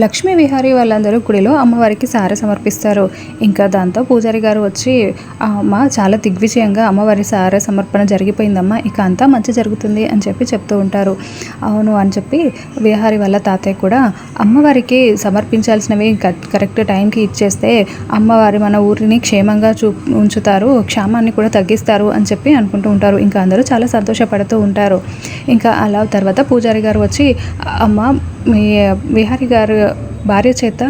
లక్ష్మీ విహారీ వాళ్ళందరూ గుడిలో అమ్మవారికి సార సమర్పిస్తారు. ఇంకా దాంతో పూజారి గారు వచ్చి అమ్మ చాలా దిగ్విజయంగా అమ్మవారి సారె సమర్పణ జరిగిపోయిందమ్మా. ఇక అంతా మంచి జరుగుతుంది అని చెప్పి చెప్తూ ఉంటారు. అవును అని చెప్పి విహారీ వాళ్ళ తాతయ్య కూడా అమ్మవారికి సమర్పించాల్సినవి కరెక్ట్ టైంకి ఇచ్చేస్తే అమ్మవారి మన ఊరిని క్షేమంగా చూ ఉంచుతారు క్షేమాన్ని కూడా తగ్గిస్తారు అని చెప్పి అనుకుంటూ ఉంటారు. ఇంకా అందరూ చాలా సంతోషపడుతూ ఉంటారు. ఇంకా అలా తర్వాత పూజారి గారు వచ్చి అమ్మ మీ విహారి గారు భార్య చేత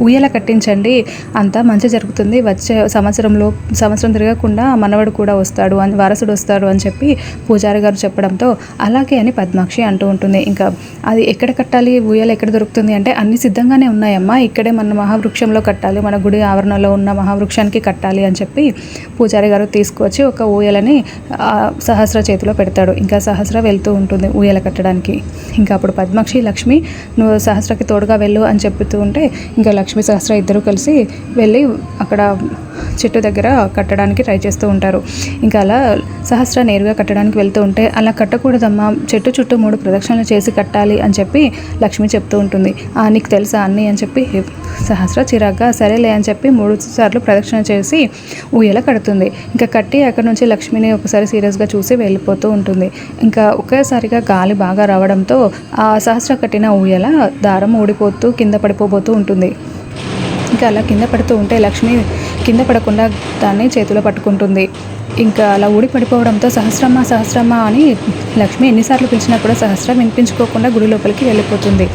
ఉయ్యల కట్టించండి. అంతా మంచి జరుగుతుంది. వచ్చే సంవత్సరంలో సంవత్సరం తిరగకుండా మనవడు కూడా వస్తాడు అని వారసుడు వస్తాడు అని చెప్పి పూజారి గారు చెప్పడంతో అలాగే అని పద్మాక్షి అంటూ ఉంటుంది. ఇంకా అది ఎక్కడ కట్టాలి? ఉయ్యాల ఎక్కడ దొరుకుతుంది? అంటే అన్ని సిద్ధంగానే ఉన్నాయమ్మా. ఇక్కడే మన మహావృక్షంలో కట్టాలి. మన గుడి ఆవరణలో ఉన్న మహావృక్షానికి కట్టాలి అని చెప్పి పూజారి గారు తీసుకొచ్చి ఒక ఊయలని సహస్ర చేతిలో పెడతాడు. ఇంకా సహస్ర వెళ్తూ ఉంటుంది ఊయల కట్టడానికి. ఇంకా అప్పుడు పద్మాక్షి లక్ష్మి నువ్వు సహస్రకి తోడుగా వెళ్ళు అని చెప్తూ ఉంటే ఇంకా లక్ష్మి సహస్ర ఇద్దరు కలిసి వెళ్ళి అక్కడ చెట్టు దగ్గర కట్టడానికి ట్రై చేస్తూ ఉంటారు. ఇంకా అలా సహస్ర నేరుగా కట్టడానికి వెళ్తూ ఉంటే అలా కట్టకూడదమ్మా చెట్టు చుట్టూ మూడు ప్రదక్షిణలు చేసి కట్టాలి అని చెప్పి లక్ష్మి చెప్తూ ఉంటుంది. "ఆ, నీకు తెలుసా అన్ని? అని చెప్పి సహస్ర చిరాగ్గా సరేలే అని చెప్పి మూడు సార్లు ప్రదక్షిణ చేసి ఊయల కడుతుంది. ఇంకా కట్టి అక్కడ నుంచి లక్ష్మిని ఒకసారి సీరియస్గా చూసి వెళ్ళిపోతూ ఉంటుంది. ఇంకా ఒకేసారిగా గాలి బాగా రావడంతో ఆ సహస్ర కట్టిన ఊయల దారం ఊడిపోతూ కింద పడిపోబోతూ ఉంటుంది. ఇంకా అలా కింద పడుతూ ఉంటే లక్ష్మి కింద పడకుండా దాన్ని చేతిలో పట్టుకుంటుంది. ఇంకా అలా ఊడి పడిపోవడంతో సహస్రమ్మ సహస్రమ్మ అని లక్ష్మి ఎన్నిసార్లు పిలిచినా కూడా సహస్రం వినిపించుకోకుండా గుడి లోపలికి వెళ్ళిపోతుంది.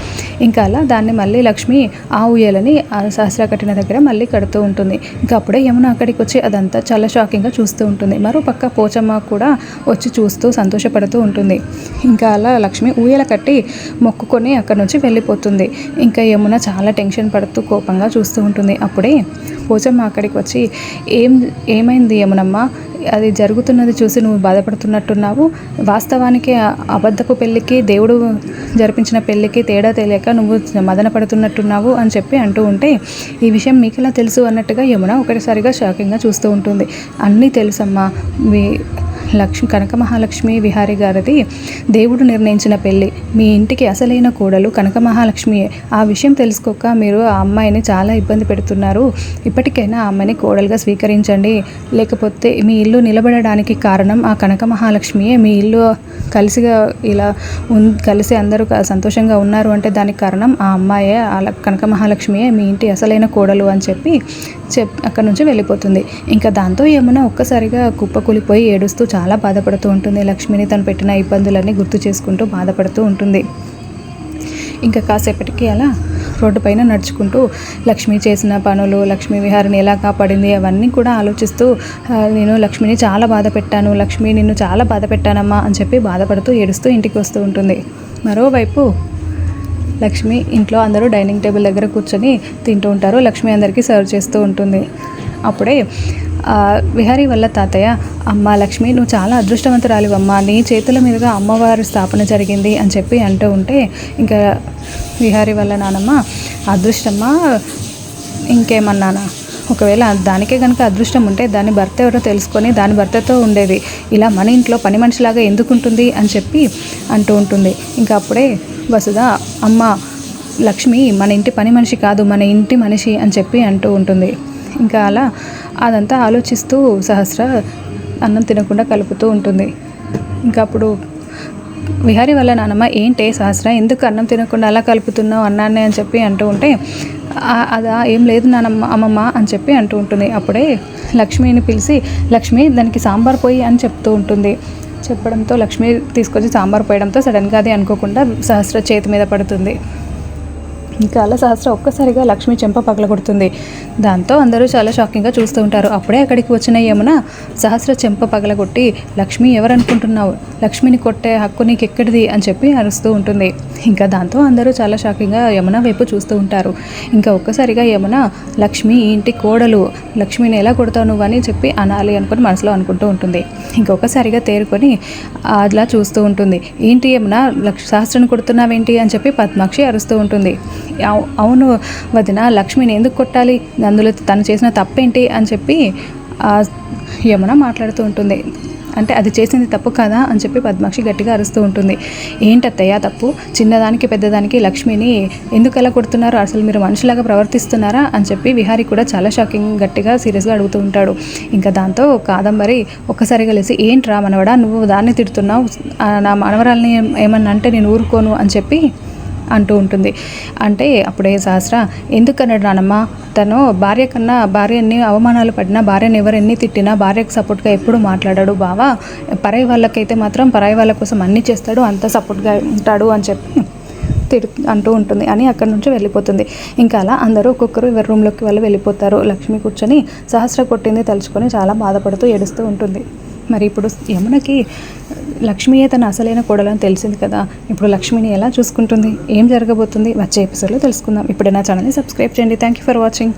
ఇంకా అలా దాన్ని మళ్ళీ లక్ష్మి ఆ ఉయ్యాలని ఆ సహస్ర కట్టిన దగ్గర మళ్ళీ కడుతూ ఉంటుంది. ఇంకా అప్పుడే యమున అక్కడికి వచ్చి అదంతా చాలా షాకింగ్గా చూస్తూ ఉంటుంది. మరో పక్క పోచమ్మ కూడా వచ్చి చూస్తూ సంతోషపడుతూ ఉంటుంది. ఇంకా అలా లక్ష్మి ఊయల కట్టి మొక్కుకొని అక్కడి నుంచి వెళ్ళిపోతుంది. ఇంకా యమున చాలా టెన్షన్ పడుతూ కోపంగా చూస్తూ ఉంటుంది. అప్పుడే పోచమ్మ అక్కడికి వచ్చి ఏం ఏమైంది యమునమ్మ? అది జరుగుతున్నది చూసి నువ్వు బాధపడుతున్నట్టున్నావు. వాస్తవానికి అబద్ధపు పెళ్ళికి దేవుడు జరిపించిన పెళ్ళికి తేడా తెలియక నువ్వు మదన పడుతున్నట్టున్నావు అని చెప్పి అంటూ ఉంటే ఈ విషయం మీకు ఎలా తెలుసు అన్నట్టుగా యమున ఒకటిసారిగా షాకింగ్గా చూస్తూ ఉంటుంది. అన్నీ తెలుసమ్మా. మీ లక్ష్మి కనక మహాలక్ష్మి విహారి గారిది దేవుడు నిర్ణయించిన పెళ్ళి. మీ ఇంటికి అసలైన కోడలు కనక మహాలక్ష్మియే ఆ విషయం తెలుసుకోక మీరు ఆ అమ్మాయిని చాలా ఇబ్బంది పెడుతున్నారు. ఇప్పటికైనా ఆ అమ్మాయిని కోడలుగా స్వీకరించండి. లేకపోతే మీ ఇల్లు నిలబడడానికి కారణం ఆ కనక మహాలక్ష్మియే మీ ఇల్లు కలిసిగా ఇలా ఉన్ కలిసి అందరూ సంతోషంగా ఉన్నారు అంటే దానికి కారణం ఆ అమ్మాయే ఆ కనక మహాలక్ష్మియే మీ ఇంటి అసలైన కోడలు అని చెప్పి చెప్ అక్కడ నుంచి వెళ్ళిపోతుంది. ఇంకా దాంతో యమున ఒక్కసారిగా కుప్పకూలిపోయి ఏడుస్తూ చాలా బాధపడుతూ ఉంటుంది. లక్ష్మిని తను పెట్టిన ఇబ్బందులన్నీ గుర్తు చేసుకుంటూ బాధపడుతూ ఉంటుంది. ఇంకా కాసేపటికి అలా రోడ్డు పైన నడుచుకుంటూ లక్ష్మి చేసిన పనులు లక్ష్మీ విహారిని ఎలా కాపాడింది అవన్నీ కూడా ఆలోచిస్తూ నేను లక్ష్మిని చాలా బాధ పెట్టాను. లక్ష్మి నిన్ను చాలా బాధ పెట్టానమ్మా అని చెప్పి బాధపడుతూ ఏడుస్తూ ఇంటికి వస్తూ ఉంటుంది. మరోవైపు లక్ష్మి ఇంట్లో అందరూ డైనింగ్ టేబుల్ దగ్గర కూర్చొని తింటూ ఉంటారు. లక్ష్మి అందరికీ సర్వ్ చేస్తూ ఉంటుంది. అప్పుడే విహారీ వల్ల తాతయ్య అమ్మ లక్ష్మి నువ్వు చాలా అదృష్టవంతురాలివమ్మా. నీ చేతుల మీదుగా అమ్మవారి స్థాపన జరిగింది అని చెప్పి అంటూ ఉంటే ఇంకా విహారీ వల్ల నానమ్మ అదృష్టమ్మా ఇంకేమన్నానా? ఒకవేళ దానికే కనుక అదృష్టం ఉంటే దాని భర్త ఎవరో తెలుసుకొని దాని భర్తతో ఉండేది. ఇలా మన ఇంట్లో పని మనిషిలాగా ఎందుకు ఉంటుంది అని చెప్పి అంటూ ఉంటుంది. ఇంకా అప్పుడే వసుధ అమ్మ లక్ష్మి మన ఇంటి పని మనిషి కాదు మన ఇంటి మనిషి అని చెప్పి అంటూ ఉంటుంది. ఇంకా అలా అదంతా ఆలోచిస్తూ సహస్ర అన్నం తినకుండా కలుపుతూ ఉంటుంది. ఇంకా అప్పుడు విహారీ వల్ల నానమ్మ ఏంటే సహస్ర ఎందుకు అన్నం తినకుండా అలా కలుపుతున్నావు అన్నాన్ని? అని చెప్పి అంటూ ఉంటే అదా ఏం లేదు నానమ్మ అమ్మమ్మ అని చెప్పి అంటూ ఉంటుంది. అప్పుడే లక్ష్మిని పిలిచి లక్ష్మి దానికి సాంబార్ పోయి అని చెప్తూ ఉంటుంది. చెప్పడంతో లక్ష్మి తీసుకొచ్చి సాంబార్ పోయడంతో సడన్గా అది అనుకోకుండా సహస్ర చేతి మీద పడుతుంది. ఇంకా అలా సహస్ర ఒక్కసారిగా లక్ష్మి చెంప పగలగొడుతుంది. దాంతో అందరూ చాలా షాకింగ్గా చూస్తూ ఉంటారు. అప్పుడే అక్కడికి వచ్చిన యమున సహస్ర చెంప పగలగొట్టి లక్ష్మి ఎవరనుకుంటున్నావు? లక్ష్మిని కొట్టే హక్కు నీకు ఎక్కడిది అని చెప్పి అరుస్తూ ఉంటుంది. ఇంకా దాంతో అందరూ చాలా షాకింగ్గా యమున వైపు చూస్తూ ఉంటారు. ఇంకా ఒక్కసారిగా యమున లక్ష్మి ఇంటి కోడలు. లక్ష్మిని ఎలా కొడతావు నువ్వు? అని చెప్పి అనాలి అనుకుని మనసులో అనుకుంటూ ఉంటుంది. ఇంకొకసారిగా తేరుకొని అలా చూస్తూ ఉంటుంది. ఏంటి యమున లక్ష సహస్రను కొడుతున్నావేంటి? అని చెప్పి పద్మాక్షి అరుస్తూ ఉంటుంది. అవును వదిన లక్ష్మిని ఎందుకు కొట్టాలి? అందులో తను చేసిన తప్పేంటి అని చెప్పి యమున మాట్లాడుతూ ఉంటుంది. అంటే అది చేసింది తప్పు కదా అని చెప్పి పద్మాక్షి గట్టిగా అరుస్తూ ఉంటుంది. ఏంటత్తయ్య తప్పు? చిన్నదానికి పెద్దదానికి లక్ష్మిని ఎందుకు ఎలా కొడుతున్నారు? అసలు మీరు మనుషులాగా ప్రవర్తిస్తున్నారా? అని చెప్పి విహారీ కూడా చాలా షాకింగ్ గట్టిగా సీరియస్గా అడుగుతూ ఉంటాడు. ఇంకా దాంతో కాదంబరి ఒక్కసారిగా లేసి ఏంట్రా మనవడా నువ్వు దాన్ని తిడుతున్నావు? నా మనవరాల్ని ఏమన్నా అంటే నేను ఊరుకోను అని చెప్పి అంటూ ఉంటుంది. అంటే అప్పుడే సహస్ర ఎందుకన్నాడు నానమ్మ? తను భార్య కన్నా భార్య ఎన్ని అవమానాలు పడినా భార్యను ఎవరు ఎన్ని తిట్టినా భార్యకు సపోర్ట్గా ఎప్పుడు మాట్లాడాడు బావా. పరాయి వాళ్ళకైతే మాత్రం పరాయి వాళ్ళ కోసం అన్నీ చేస్తాడు అంత సపోర్ట్గా ఉంటాడు అని చెప్పి తిడు అంటూ ఉంటుంది. అని అక్కడి నుంచి వెళ్ళిపోతుంది. ఇంకా అలా అందరూ ఒక్కొక్కరు ఎవరి రూమ్లోకి వాళ్ళు వెళ్ళిపోతారు. లక్ష్మి కూర్చొని సహస్ర కొట్టింది తలుచుకొని చాలా బాధపడుతూ ఏడుస్తూ ఉంటుంది. మరి ఇప్పుడు యమునకి లక్ష్మియే తన అసలైన కోడలని తెలిసింది కదా? ఇప్పుడు లక్ష్మిని ఎలా చూసుకుంటుంది? ఏం జరగబోతుంది? వచ్చే ఎపిసోడ్లో తెలుసుకుందాం. ఇప్పుడు నా ఛానల్ని సబ్స్క్రైబ్ చేయండి. Thank you for watching